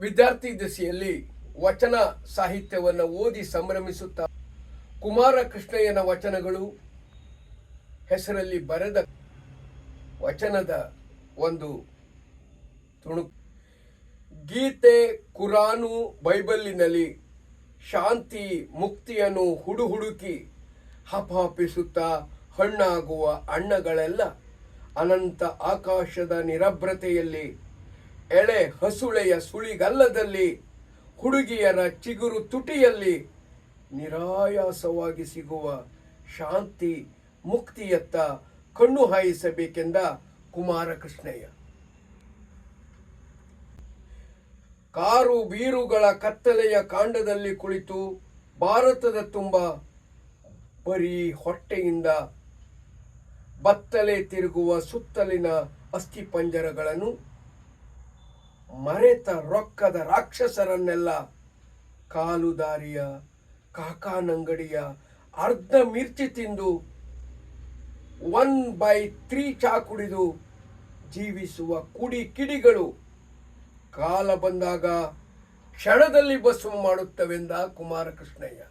ವಿದ್ಯಾರ್ಥಿ ದಶೆಯಲ್ಲಿ ವಚನ ಸಾಹಿತ್ಯವನ್ನು ಓದಿ ಸಂಭ್ರಮಿಸುತ್ತಾ ಕುಮಾರ ಕೃಷ್ಣಯ್ಯನ ವಚನಗಳು ಹೆಸರಲ್ಲಿ ಬರೆದ ವಚನದ ಒಂದು ತುಣುಕು. ಗೀತೆ ಕುರಾನು ಬೈಬಲ್ಲಿನಲ್ಲಿ ಶಾಂತಿ ಮುಕ್ತಿಯನ್ನು ಹುಡುಹುಡುಕಿ ಹಪಹಪಿಸುತ್ತಾ ಹಣ್ಣಾಗುವ ಅಣ್ಣಗಳೆಲ್ಲ ಅನಂತ ಆಕಾಶದ ನಿರಭ್ರತೆಯಲ್ಲಿ ಎಳೆ ಹಸುಳೆಯ ಸುಳಿಗಲ್ಲದಲ್ಲಿ ಹುಡುಗಿಯರ ಚಿಗುರು ತುಟಿಯಲ್ಲಿ ನಿರಾಯಾಸವಾಗಿ ಸಿಗುವ ಶಾಂತಿ ಮುಕ್ತಿಯತ್ತ ಕಣ್ಣು ಹಾಯಿಸಬೇಕೆಂದ ಕುಮಾರಕೃಷ್ಣಯ್ಯ. ಕಾರು ಬೀರುಗಳ ಕತ್ತಲೆಯ ಕಾಂಡದಲ್ಲಿ ಕುಳಿತು ಭಾರತದ ತುಂಬ ಬರೀ ಹೊಟ್ಟೆಯಿಂದ ಬತ್ತಲೆ ತಿರುಗುವ ಸುತ್ತಲಿನ ಅಸ್ಥಿಪಂಜರಗಳನ್ನು ಮರೆತ ರೊಕ್ಕದ ರಾಕ್ಷಸರನ್ನೆಲ್ಲ ಕಾಲುದಾರಿಯ, ಕಾಕಾನಂಗಡಿಯ ಅರ್ಧ ಮಿರ್ಚಿ ತಿಂದು ಒನ್ ಬೈ ತ್ರೀ ಚಾ ಕುಡಿದು ಜೀವಿಸುವ ಕುಡಿ ಕಿಡಿಗಳು ಕಾಲ ಬಂದಾಗ ಕ್ಷಣದಲ್ಲಿ ಬಸವ ಮಾಡುತ್ತವೆಂದ ಕುಮಾರಕೃಷ್ಣಯ್ಯ.